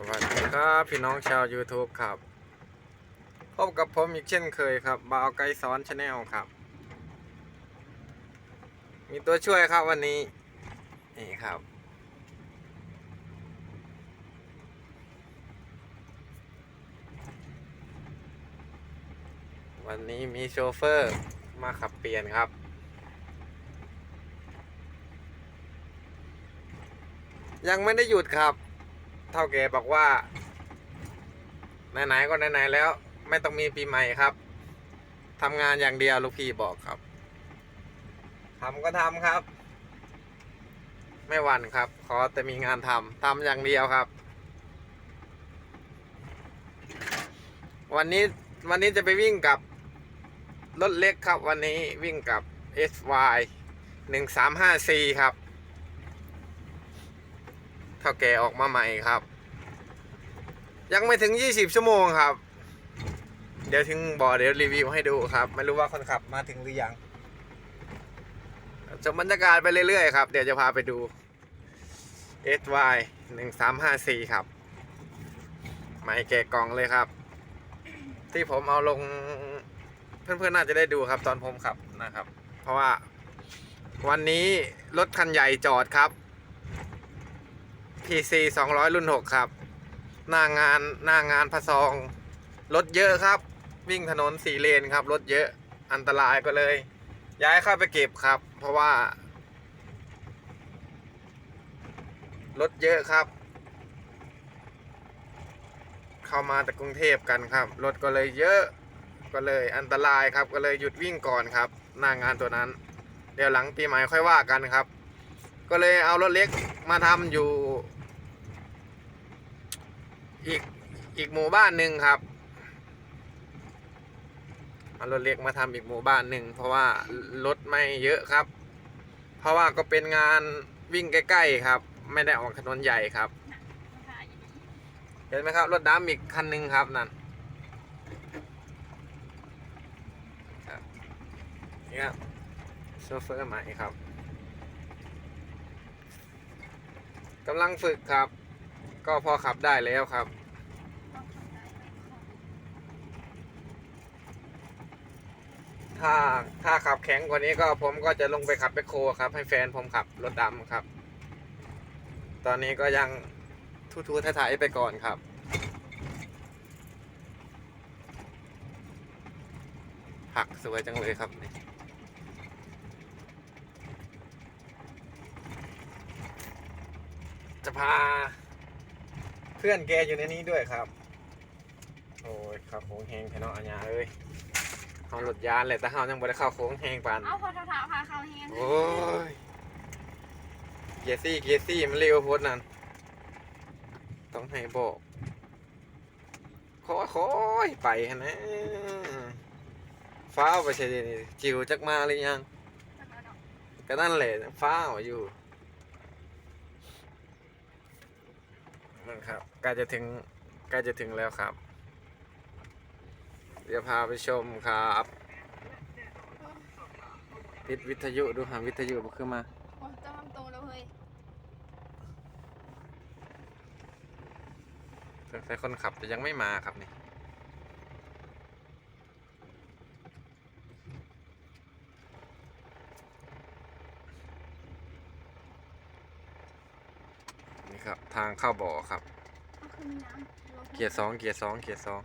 สวัสดีครับพี่น้องชาว YouTube ครับ พบกับผมอีกเช่นเคยครับบาวไกด์สอนชาแนลครับ มีตัวช่วยครับวันนี้ นี่ครับ วันนี้มีโชเฟอร์มาขับเปลี่ยนครับยังไม่ได้หยุดครับ เท่าแกบอกว่าไหนๆก็ไหนๆแล้วไม่ต้องมีปีใหม่ครับทำงานอย่างเดียวลูกพี่บอกครับทำก็ทำครับ ไม่หวั่นครับ ขอแต่มีงานทำทำอย่างเดียวครับ วันนี้วันนี้จะไปวิ่งกับรถเล็กครับ วันนี้วิ่งกับ SY 1354 ครับ ท่าแก่ออกมาใหม่ครับ ยังไม่ถึง 20 ชั่วโมงครับ เดี๋ยวถึงบอเดี๋ยวรีวิวให้ดูครับ ไม่รู้ว่าคนขับมาถึงหรือยังชมบรรยากาศไปเรื่อยๆครับ เดี๋ยวจะพาไปดู SY 1354 ครับ ไม้แกะกล่องเลยครับ ที่ผมเอาลงเพื่อนๆน่าจะได้ดูครับตอนผมขับนะครับ เพราะว่าวันนี้รถคันใหญ่จอดครับ PC 200 รุ่น 6 ครับ หน้างานหน้างานพะซอง รถเยอะครับ วิ่งถนนสี่เลนครับ รถเยอะอันตรายก็เลย ย้ายเข้าไปเก็บครับ เพราะว่า รถเยอะครับ เข้ามาจากกรุงเทพกันครับ รถก็เลยเยอะก็เลยอันตรายครับก็เลยหยุดวิ่งก่อนครับหน้างานตัวนั้น เดี๋ยวหลังปีใหม่ค่อยว่ากันครับ ก็เลยเอารถเล็กมาทำอยู่ อีกอีกหมู่บ้านหนึ่งครับเอารถเล็กมาทำอีกหมู่บ้านหนึ่งเพราะว่ารถไม่เยอะครับ เพราะว่าก็เป็นงานวิ่งใกล้ๆครับ ไม่ได้ออกถนนใหญ่ครับ เห็นไหมครับรถดำอีกคันหนึ่งครับนั่นนี่ครับโชเฟอร์ใหม่ครับกำลังฝึกครับ ก็พอขับได้แล้วครับ ถ้าถ้าขับแข็งกว่านี้ก็ผมก็จะลงไปขับแบคโคครับ ให้แฟนผมขับรถดำครับ ตอนนี้ก็ยังทูๆถ่ายๆไปก่อนครับผักสวยจังเลยครับนี่จะพา เพื่อนแกอยู่ในนี้ด้วยครับ โอ้ยขับโค้งแหงแค่น้องอัญญาเอ้ยเขาหลุดยานเลยแต่เขายังบ่ได้เข้าโค้งแหงปานเอาพอเท้าๆพาเขาแห้งโอ้ยเกียร์ซี่เกียร์ซี่มันเร็วโพดนั่นต้องให้บอกคอยคอยไปฮะนะฟ้าวไปใช่ดิจิวจักมาหรือยัง ก็นั่นแหละฟ้าวอยู่ นั่นครับใกล้จะถึงใกล้จะถึงแล้วครับเดี๋ยวพาไปชมครับปิดวิทยุดูหาวิทยุบ่ขึ้นมาโอ้จะทำตรงแล้วเฮ้ยแต่คนขับจะยังไม่มาครับนี่ ครับ ทางเข้าบ่อครับเอาขึ้นน้ำเกียร์สองเกียร์สองเกียร์สอง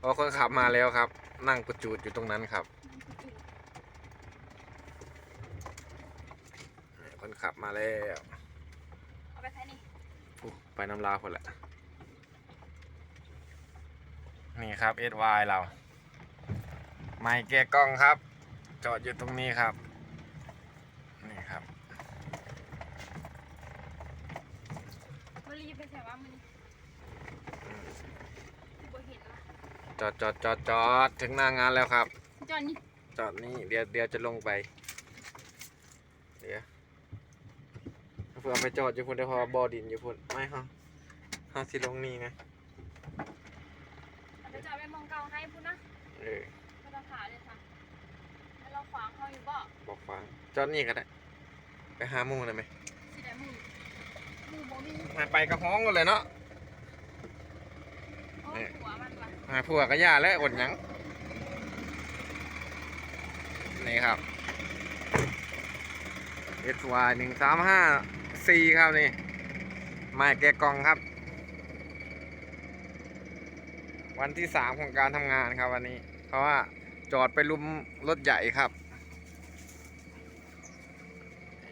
พอคนขับมาแล้วครับ นั่งประจูดอยู่ตรงนั้นครับ คนขับมาแล้วเอาไปใช้นี่อู้ไปน้ำลาวคนละ นี่ครับ SY เรา ไม่แกะกล้องครับ จอดอยู่ตรงนี้ครับ นี่ครับ บรีไปใส่ว่ามันบ่เห็นนะ จอดจอดจอดจอดถึงหน้างานแล้วครับ จอนนี่จอดนี่เดี๋ยวเดี๋ยวจะลงไป เดี๋ยวเพื่อเอาไปจอดอยู่พุ่นเดี๋ยวพอบอดินอยู่พุ่นไม่ฮะฮะสิลงนี่ไงเอาไปจอดไปมองเก่าให้พูดนะเออก็ต้องขาเลยค่ะแล้วเราขวางเขาอยู่บ่บอกฟังจอดนี่ก็ได้ ไปหาหมูได้ไหมสิได้มึงหมูบ่มีมาไปกระห้องกันเลยเนาะ โอ้ เนี่ย หัว มาผัวกระยาและอดหยังนี่ครับ SY หนึ่งสามห้าสี่ครับนี่ไม้แกะกล่องครับ วันที่สามของการทำงานครับวันนี้ เพราะว่าจอดไปลุมรถใหญ่ครับ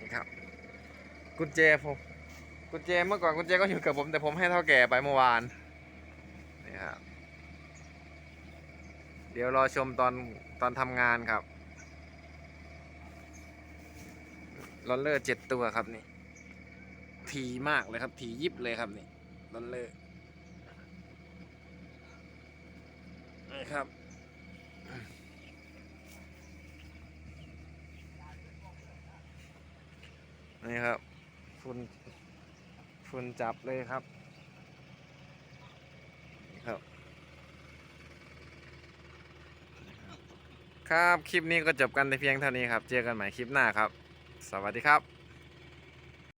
นี่ครับ กุญแจผมกุญแจเมื่อก่อนกุญแจก็อยู่กับผมแต่ผมให้เท่าแก่ไปเมื่อวานนี่ครับ เดี๋ยวรอชมตอนตอนทำงานครับลอนเลอร์เจ็ดตัวครับนี่ทีมากเลยครับทียิบเลยครับนี่ลอนเลอร์นี่ครับนี่ครับฝุ่นฝุ่นจับเลยครับนี่ครับ ครับ คลิปนี้ก็จบกันแต่เพียงเท่านี้ครับ เจอกันใหม่คลิปหน้าครับ สวัสดีครับ